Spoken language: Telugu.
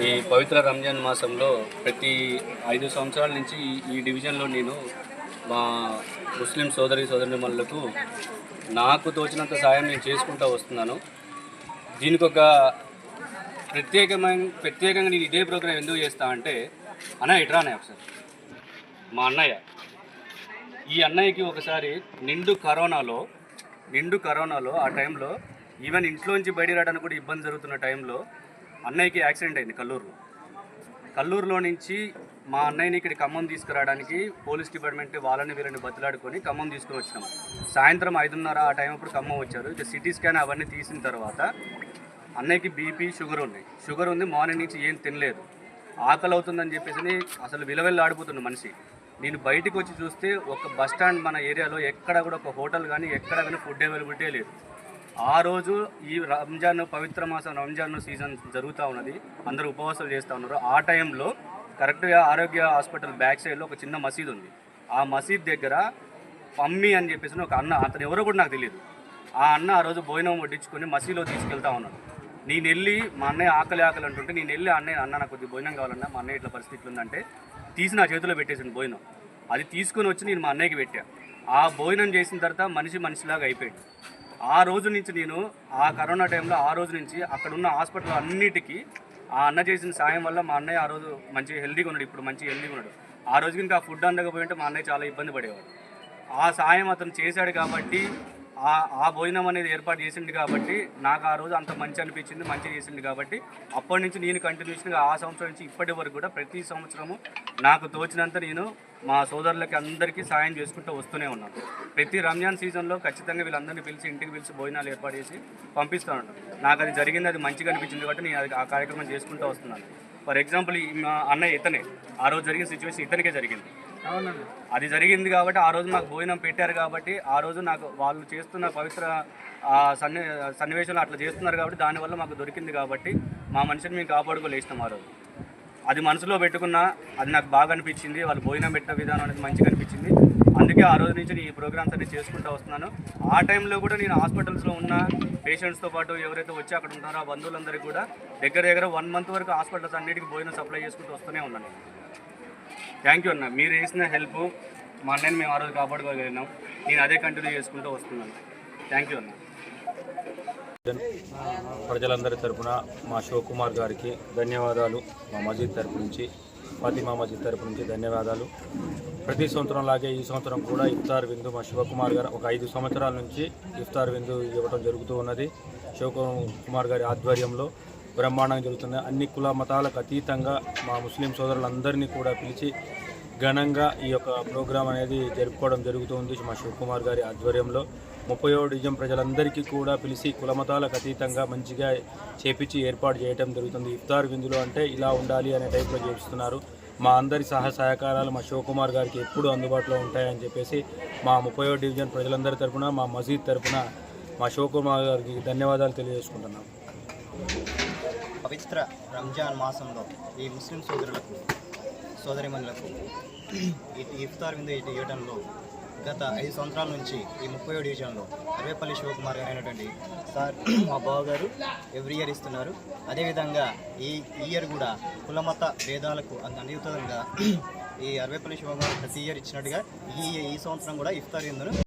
ఈ పవిత్ర రంజాన్ మాసంలో ప్రతి ఐదు సంవత్సరాల నుంచి ఈ- డివిజన్లో నేను మా ముస్లిం సోదరి సోదరిమణులకు నాకు తోచినంత సాయం నేను చేసుకుంటూ వస్తున్నాను. దీనికి ఒక ప్రత్యేకమైన ప్రత్యేకంగా నేను ఇదే ప్రోగ్రాం ఎందుకు చేస్తా అంటే అన్నయ్య ఇట్రా ఒకసారి. మా అన్నయ్య. ఈ అన్నయ్యకి ఒకసారి నిండు కరోనాలో నిండు కరోనాలో ఆ టైంలో ఈవెన్ ఇంట్లోంచి బయట రావడానికి కూడా ఇబ్బంది జరుగుతున్న టైంలో అన్నయ్యకి యాక్సిడెంట్ అయింది కల్లూరులో. కల్లూరులో నుంచి మా అన్నయ్యని ఇక్కడ ఖమ్మం తీసుకురావడానికి పోలీస్ డిపార్ట్మెంట్ వాళ్ళని వీళ్ళని బతిలాడుకొని ఖమ్మం తీసుకుని వచ్చినాం సాయంత్రం ఐదున్నర ఆ టైం అప్పుడు ఖమ్మం వచ్చారు. ఇక సిటీ స్కాన్ అవన్నీ తీసిన తర్వాత అన్నయ్యకి బీపీ షుగర్ ఉన్నాయి. షుగర్ ఉంది మార్నింగ్ నుంచి ఏం తినలేదు. ఆకలి అవుతుందని చెప్పేసి అసలు విలవెల్లా ఆడిపోతుంది మనిషి. నేను బయటికి వచ్చి చూస్తే ఒక బస్ స్టాండ్ మన ఏరియాలో ఎక్కడ కూడా ఒక హోటల్ కానీ ఎక్కడ కానీ ఫుడ్ అవైలబిలిటీ లేదు. ఆ రోజు ఈ రంజాన్ పవిత్ర మాసం రంజాన్ సీజన్ జరుగుతూ ఉన్నది. అందరూ ఉపవాసాలు చేస్తూ ఉన్నారు. ఆ టైంలో కరెక్ట్గా ఆరోగ్య హాస్పిటల్ బ్యాక్ సైడ్లో ఒక చిన్న మసీద్ ఉంది. ఆ మసీద్ దగ్గర పమ్మి అని చెప్పేసి ఒక అన్న అతను ఎవరో కూడా నాకు తెలియదు ఆ అన్న ఆ రోజు భోజనం వడ్డించుకొని మసీలో తీసుకెళ్తా ఉన్నాడు. నేను వెళ్ళి మా అన్నయ్య ఆకలి ఆకలి అంటుంటే నేను వెళ్ళి అన్నయ్య అన్న నాకు కొద్దిగా భోజనం కావాలన్నా మా అన్నయ్య ఇట్లా పరిస్థితులు ఉందంటే తీసి నా చేతిలో పెట్టేసింది భోజనం. అది తీసుకొని వచ్చి నేను మా అన్నయ్యకి పెట్టా. ఆ భోజనం చేసిన తర్వాత మనిషి మనిషిలాగా అయిపోయాడు. ఆ రోజు నుంచి నేను ఆ కరోనా టైంలో ఆ రోజు నుంచి అక్కడ ఉన్న హాస్పిటల్ అన్నిటికీ ఆ అన్న చేసిన సాయం వల్ల మా అన్నయ్య ఆ రోజు మంచి హెల్దీగా ఉన్నాడు ఇప్పుడు మంచి హెల్దీగా ఉన్నాడు. ఆ రోజుకి ఇంకా ఫుడ్ అందకపోయింటే మా అన్నయ్య చాలా ఇబ్బంది పడేవాడు. ఆ సాయం అతను చేశాడు కాబట్టి ఆ ఆ భోజనం అనేది ఏర్పాటు చేసిండు కాబట్టి నాకు ఆ రోజు అంత మంచి అనిపించింది మంచి చేసిండు కాబట్టి అప్పటి నుంచి నేను కంటిన్యూషన్గా ఆ సంవత్సరం నుంచి ఇప్పటి వరకు కూడా ప్రతి సంవత్సరము నాకు తోచినంత నేను మా సోదరులకి అందరికీ సాయం చేసుకుంటూ వస్తూనే ఉన్నాను. ప్రతి రంజాన్ సీజన్లో ఖచ్చితంగా వీళ్ళందరినీ పిలిచి ఇంటికి పిలిచి భోజనాలు ఏర్పాటు చేసి పంపిస్తూ ఉంటాను నాకు అది జరిగింది అది మంచిగా అనిపించింది కాబట్టి నేను అది ఆ కార్యక్రమం చేసుకుంటూ వస్తున్నాను. ఫర్ ఎగ్జాంపుల్ మా అన్నయ్య ఇతనే ఆ రోజు జరిగిన సిచ్యువేషన్ ఇతనికే జరిగింది. అది జరిగింది కాబట్టి ఆ రోజు నాకు భోజనం పెట్టారు కాబట్టి ఆ రోజు నాకు వాళ్ళు చేస్తున్న పవిత్ర ఆ, సన్ని సన్నివేశంలో అట్లా చేస్తున్నారు కాబట్టి దానివల్ల మాకు దొరికింది కాబట్టి మా మనిషిని మేము కాపాడుకోలేస్తాం ఆ రోజు. అది మనసులో పెట్టుకున్నా అది నాకు బాగా అనిపించింది వాళ్ళు భోజనం పెట్టిన విధానం అనేది మంచిగా అనిపించింది. అందుకే ఆ రోజు నుంచి నేను ఈ ప్రోగ్రామ్స్ అన్ని చేసుకుంటూ వస్తున్నాను. ఆ టైంలో కూడా నేను హాస్పిటల్స్లో ఉన్న పేషెంట్స్తో పాటు ఎవరైతే వచ్చి అక్కడ ఉంటారో ఆ బంధువులందరికీ కూడా దగ్గర దగ్గర వన్ మంత్ వరకు హాస్పిటల్స్ అన్నిటికీ భోజనం సప్లై చేసుకుంటూ వస్తూనే ఉన్నాను థ్యాంక్ యూ అన్న. మీరు చేసిన హెల్ప్ మా అన్నని మేము ఆ రోజు కాపాడుకోగలిగినాం. నేను అదే కంటిన్యూ చేసుకుంటూ వస్తున్నాను. థ్యాంక్ యూ అన్న. ప్రజలందరి తరపున మా శివకుమార్ గారికి ధన్యవాదాలు. మా మజీద్ తరపు నుంచి ఫాతిమా మజీద్ తరపు నుంచి ధన్యవాదాలు. ప్రతి సంవత్సరం లాగే ఈ సంవత్సరం కూడా ఇఫ్తార్ విందు మా శివకుమార్ గారు ఒక ఐదు సంవత్సరాల నుంచి ఇఫ్తార్ విందు ఇవ్వడం జరుగుతూ ఉన్నది. శివకుమార్ గారి ఆధ్వర్యంలో బ్రహ్మాండంగా జరుగుతుంది. అన్ని కుల మతాలకు అతీతంగా మా ముస్లిం సోదరులందరినీ కూడా పిలిచి ఘనంగా ఈ యొక్క ప్రోగ్రాం అనేది జరుపుకోవడం జరుగుతుంది మా శివకుమార్ గారి ఆధ్వర్యంలో. ముప్పై డివిజన్ ప్రజలందరికీ కూడా పిలిచి కులమతాలకు అతీతంగా మంచిగా చేపించి ఏర్పాటు చేయడం జరుగుతుంది. ఇఫ్తార్ విందులు అంటే ఇలా ఉండాలి అనే టైప్లో చేపిస్తున్నారు. మా అందరి సహాయ సహకారాలు మా శివకుమార్ గారికి ఎప్పుడు అందుబాటులో ఉంటాయని చెప్పేసి మా ముప్పై డివిజన్ ప్రజలందరి తరఫున మా మసీద్ తరఫున మా శివకుమార్ గారికి ధన్యవాదాలు తెలియజేసుకుంటున్నాం. పవిత్ర రంజాన్ మాసంలో ఈ ముస్లిం సోదరులకు సోదరిమణులకు ఈ ఇఫ్తార్ విందు ఇవ్వడంలో గత ఐదు సంవత్సరాల నుంచి ఈ ముప్పై డివిజన్లో అరవేపల్లి శివకుమార్ అయినటువంటి సార్ మా బావగారు ఎవ్రీ ఇయర్ ఇస్తున్నారు. అదేవిధంగా ఈ ఇయర్ కూడా కులమత భేదాలకు అందుతంగా ఈ అరవేపల్లి శివకుమార్ ప్రతి ఇయర్ ఇచ్చినట్టుగా ఈ ఈ సంవత్సరం కూడా ఇఫ్తార్ విందును